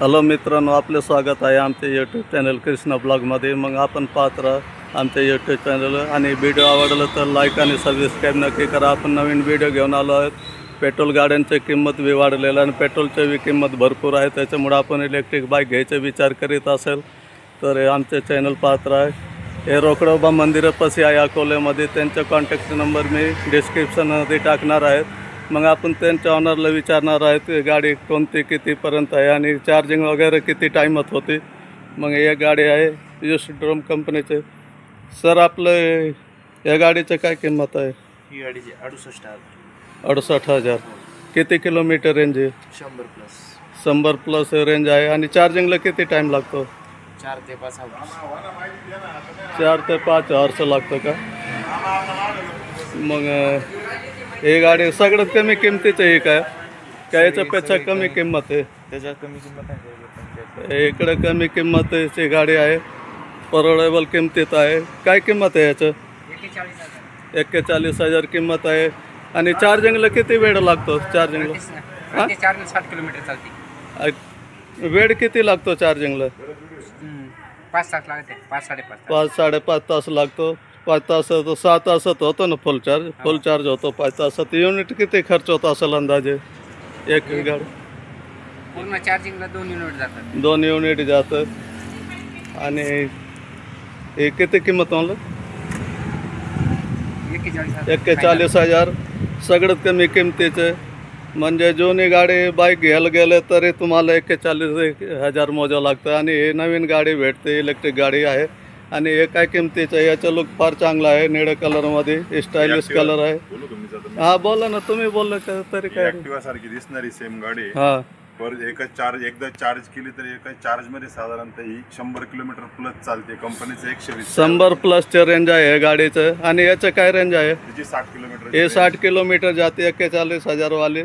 Hello मित्रांनो आपले स्वागत आहे आमच्या यूट्यूब चॅनल कृष्णा ब्लॉगमध्ये मग आपण पाहत राहा आमच्या यूट्यूब चॅनल आणि व्हिडिओ आवडलं तर लाईक आणि सबस्क्राईब नक्की करा. आपण नवीन व्हिडिओ घेऊन आलो आहोत. पेट्रोल गाड्यांची किंमत बी वाढलेलं आणि पेट्रोलची बी किंमत भरपूर आहे. त्याच्यामुळे आपण इलेक्ट्रिक बाईक घ्यायचा विचार करीत असेल तर हे आमचे चॅनल पाहत राहा. हे रोकडोबा मंदिरापाशी आहे अकोल्यामध्ये त्यांचा कॉन्टॅक्ट नंबर मी डिस्क्रिप्शनमध्ये टाकणार आहेत मग आपण त्यांच्या ऑनरला विचारणार आहेत की गाडी कोणती कितीपर्यंत आहे? आणि चार्जिंग वगैरे किती टाईमात होते? मग हे गाडी आहे यश ड्रोम कंपनीचे सर आपलं या गाडीचं काय किंमत आहे? ही गाडीची अडुसष्ट हजार. अडुसष्ट हजार. किती किलोमीटर रेंज आहे? शंभर प्लस शंभर प्लस रेंज आहे. आणि चार्जिंगला किती टाईम लागतो? चार ते पाच हजार चार ते पाच हॉर्स लागतं का? मग हे गाडी सगळ्यात कमी किमतीचं आहे. काय का याच्यापेक्षा कमी किंमत आहे. त्याच्यात कमी किंमत आहे. इकडे कमी किंमतीची गाडी आहे. परवडेबल किमतीत आहे. काय किंमत आहे याचं? एक्केचाळीस हजार किंमत आहे. आणि चार्जिंगला किती वेळ लागतो? चार्जिंगला हा? चार साठ किलोमीटर चालते. वेळ किती लागतो चार्जिंगला पाच तास लागते. पाच साडेपाच पाच साडेपाच तास लागतो. पाच तासात सहा तासात होतो ना फुल चार्ज फुल चार्ज होतो पाच तासात युनिट किती खर्च होतो असेल अंदाजे? एक गाडी. पूर्ण चार्जिंगला दोन युनिट जातात. दोन युनिट जातं आणि हे किती किंमत म्हणलं? एक्केचाळीस हजार. एक्केचाळीस हजार. सगळ्यात कमी किमतीचं. म्हणजे जुनी गाडी बाईक घ्यायला गेलं तरी तुम्हाला एक्केचाळीस एक हजार मोजावं लागतं. आणि हे नवीन गाडी भेटते इलेक्ट्रिक गाडी आहे. आणि हे काय किमतीचं आहे? याचा लुक फार चांगला आहे निळ्या कलरमध्ये स्टायलिश कलर आहे. बोलू तुम्ही जाता हा बोला ना तुम्ही बोललं का? तरी काय? ऍक्टिवा सारखी दिसणारी सेम गाडी. हा. पर एकच चार्ज एकदा चार्ज केली तर एकाच चार्जमध्ये साधारणतः ही शंभर किलोमीटर प्लस चालते. कंपनीचं एकशे वीस. शंभर प्लसचं रेंज आहे हे गाडीचं. आणि याचं काय रेंज आहे? तिची साठ किलोमीटर हे साठ किलोमीटर जाते एक्केचाळीस हजारवाले.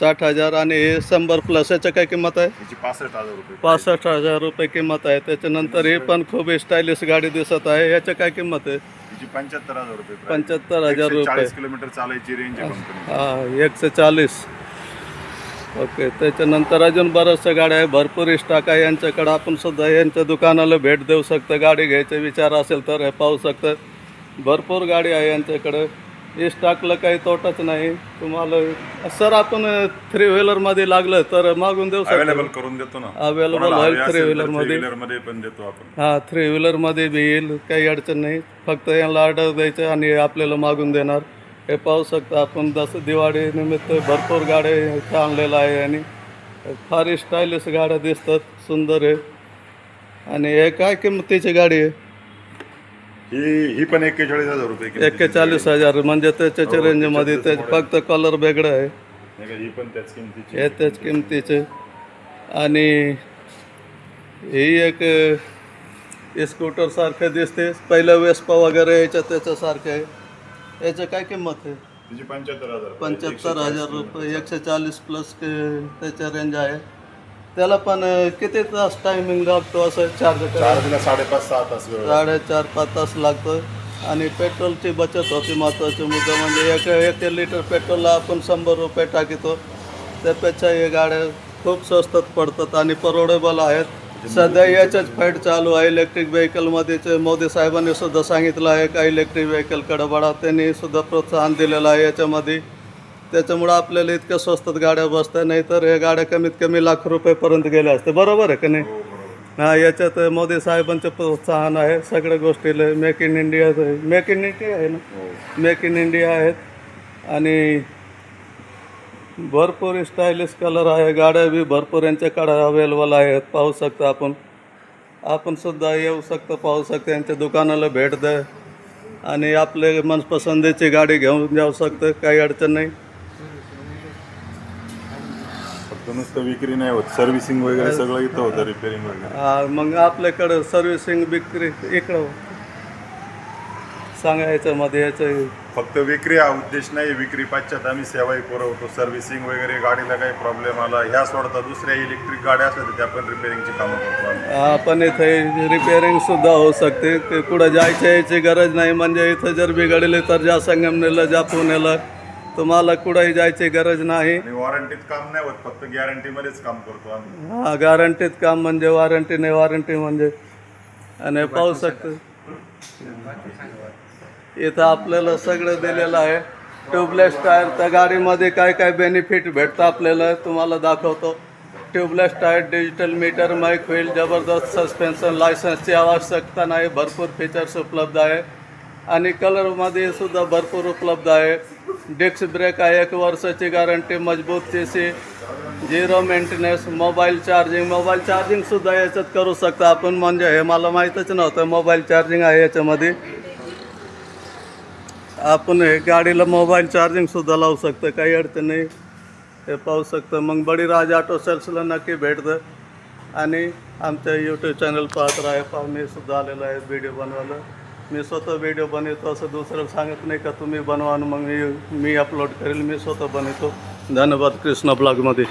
साठ हजार आणि हे शंभर प्लस याचं काय किंमत आहे? पासष्ट हजार रुपये. पासष्ट हजार रुपये किंमत आहे. त्याच्यानंतर ही पण खूप स्टायलिश गाडी दिसत आहे. याचं काय किंमत आहे? पंच्याहत्तर हजार रुपये price. पंच्याहत्तर हजार रुपये. किलोमीटर चालायची रेंज आहे कंपनी हा एकशे चाळीस. ओके त्याच्यानंतर अजून बऱ्याचशा गाड्या आहे. भरपूर स्टॉक आहे यांच्याकडं. आपण सुद्धा यांच्या दुकानाला भेट देऊ शकतो. गाडी घ्यायचा विचार असेल तर हे पाहू शकतं. भरपूर गाडी आहे यांच्याकडं. हे स्टॉकला काही तोटाच नाही. तुम्हाला सर आपण थ्री व्हीलरमध्ये लागलं तर मागून देऊ अवेलेबल करून देतो ना. अवेलेबल होईल थ्री व्हीलरमध्ये मध्ये पण देतो आपण. हां थ्री व्हीलरमध्ये बी येईल काही अडचण नाही. फक्त यांना ऑर्डर द्यायचं आणि आपल्याला मागून देणार. हे पाहू शकता आपण जसं दिवाळी निमित्त भरपूर गाड्या आणलेलं आहे आणि फार स्टायलिश गाड्या दिसतात सुंदर आहे. आणि हे काय किंमतीची गाडी आहे? ही ही पण एक्केचाळीस हजार रुपये किमतीची एक्केचाळीस हजार म्हणजे त्याच्या रेंजमध्ये ते फक्त कलर वेगळं आहे. नाही का? ही पण त्याच किमतीची हे त्याच किमतीचे. आणि ही एक स्कूटर सारखं दिसते. पहिलं वेस्पा वगैरे याच्या त्याच्यासारखं आहे. याचं काय किंमत आहे? तिची पंच्याहत्तर हजार रुपये. पंच्याहत्तर हजार रुपये एकशे चाळीस प्लस त्याच्या रेंज आहे. त्याला पण किती तास टायमिंग लागतो असं चार्ज चार्जला साडेपाच सहा तास वेळ. साडेचार पाच तास लागतं आणि पेट्रोलची बचत होती महत्त्वाचा मुद्दा म्हणजे एक एक लिटर पेट्रोलला आपण शंभर रुपये टाकितो. त्यापेक्षा हे गाड्या खूप स्वस्तात पडतात आणि परवडेबल आहेत. सध्या याच्याच फाईट चालू आहे. इलेक्ट्रिक व्हेकलमध्येच मोदी साहेबांनी सुद्धा सांगितलं आहे का इलेक्ट्रिक व्हेकलकडे बडा त्यांनी सुद्धा प्रोत्साहन दिलेलं आहे याच्यामध्ये. त्याच्यामुळं आपल्याला इतक्या स्वस्तात गाड्या बसतात नाही तर हे गाड्या कमीत कमी लाख रुपयेपर्यंत गेल्या असते बरोबर आहे का नाही? हा याच्यात मोदी साहेबांचं प्रोत्साहन आहे सगळ्या गोष्टीला make in India make in India आहे ना? मेक इन इंडिया आहेत. आणि भरपूर स्टायलिश कलर आहे गाड्या बी भरपूर यांच्याकडे अवेलेबल आहेत. पाहू शकता आपण. आपण सुद्धा येऊ शकतो पाहू शकतो यांच्या दुकानाला भेट द्या. आणि आपले मनपसंतीची गाडी घेऊन जाऊ शकतं काही अडचण नाही फक्त नुसतं विक्री नाही होत. सर्व्हिसिंग वगैरे सगळं इथं होतं रिपेअरिंग वगैरे. हा, मग आपल्याकडं सर्व्हिसिंग विक्री इकडं हो. सांगा याच्यामध्ये याचं फक्त विक्री हा उद्देश नाही विक्री पाश्चात आम्ही सेवाही पुरवतो. सर्व्हिसिंग वगैरे गाडीला काही प्रॉब्लेम आला ह्या सोडता दुसऱ्या इलेक्ट्रिक गाड्या असल्या तर त्या पण रिपेअरिंगची कामं करतो आम्ही. आपण इथे रिपेअरिंग सुद्धा होऊ शकते. की कुठं जायच्या यायची गरज नाही. म्हणजे इथं जर बिघडले तर ज्या संगमनेरला ज्या पुण्याला तुम्हाला कुठंही जायची गरज नाही. आणि वॉरंटीत काम नाही होत फक्त गॅरंटीमध्येच काम करतो आम्ही. हा गॅरंटीत काम म्हणजे वॉरंटी नाही वॉरंटी म्हणजे आणि पाहू शकतो. इथं आपल्याला सगळं दिलेलं आहे. ट्यूबलेस टायर त्या गाडीमध्ये काय काय बेनिफिट भेटतं आपल्याला तुम्हाला दाखवतो. Tubeless tyre digital meter mag wheel जबरदस्त सस्पेन्शन लायसन्सची आवश्यकता नाही. भरपूर फीचर्स उपलब्ध आहे. आणि कलरमध्ये सुद्धा भरपूर उपलब्ध आहे. डिस्क ब्रेक आहे. एक वर्षाची गॅरंटी मजबूत C zero maintenance mobile charging. Mobile चार्जिंगसुद्धा याच्यात करू शकता आपण. म्हणजे हे मला माहीतच नव्हतं. मोबाईल चार्जिंग आहे याच्यामध्ये. आपण हे गाडीला मोबाईल चार्जिंगसुद्धा लावू शकतं. काही अडचण नाही. हे पाहू शकतं. मग बळीराज ऑटो सेल्सला नक्की भेट द्या. आणि आमच्या यूट्यूब चॅनल पाहत राहा. पाहुणेसुद्धा आलेलं आहे व्हिडिओ बनवायला. मी स्वतः व्हिडिओ बनवतो असं दुसरं सांगत नाही का? तुम्ही बनवा आणि मग मी मी अपलोड करेल मी स्वतः बनवतो. धन्यवाद कृष्णा ब्लॉगमध्ये